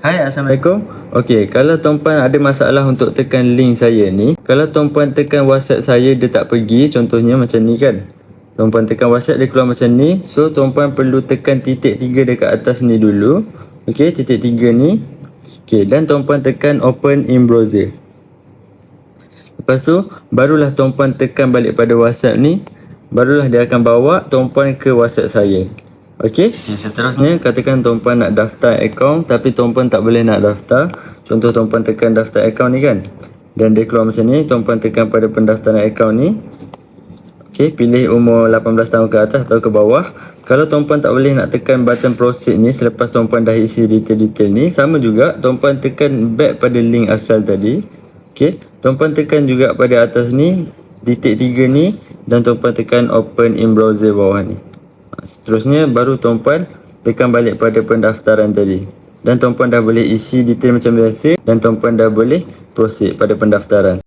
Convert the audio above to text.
Hai Assalamualaikum. Okey kalau tuan-puan ada masalah untuk tekan link saya ni Kalau tuan-puan tekan whatsapp saya dia tak pergi Contohnya macam ni kan? Tuan-puan tekan whatsapp dia keluar macam ni. So tuan-puan perlu tekan titik tiga dekat atas ni dulu. Okey titik tiga ni. Okey dan tuan-puan tekan open in browser. Lepas tu barulah tuan-puan tekan balik pada whatsapp ni. Barulah dia akan bawa tuan-puan ke whatsapp saya Okey, okay, seterusnya katakan tuan-puan nak daftar akaun tapi tuan-puan tak boleh nak daftar. Contoh tuan-puan tekan daftar akaun ni kan. Dan dia keluar macam ni, tuan-puan tekan pada pendaftaran akaun ni. Okey, pilih umur 18 tahun ke atas atau ke bawah. Kalau tuan-puan tak boleh nak tekan button proceed ni selepas tuan-puan dah isi detail-detail ni, sama juga tuan-puan tekan back pada link asal tadi. Okey, tuan-puan tekan juga pada atas ni titik tiga ni dan tuan-puan tekan open in browser bawah ni. Seterusnya baru tuan-puan tekan balik pada pendaftaran tadi. Dan tuan-puan dah boleh isi detail macam biasa dan tuan-puan dah boleh proceed pada pendaftaran.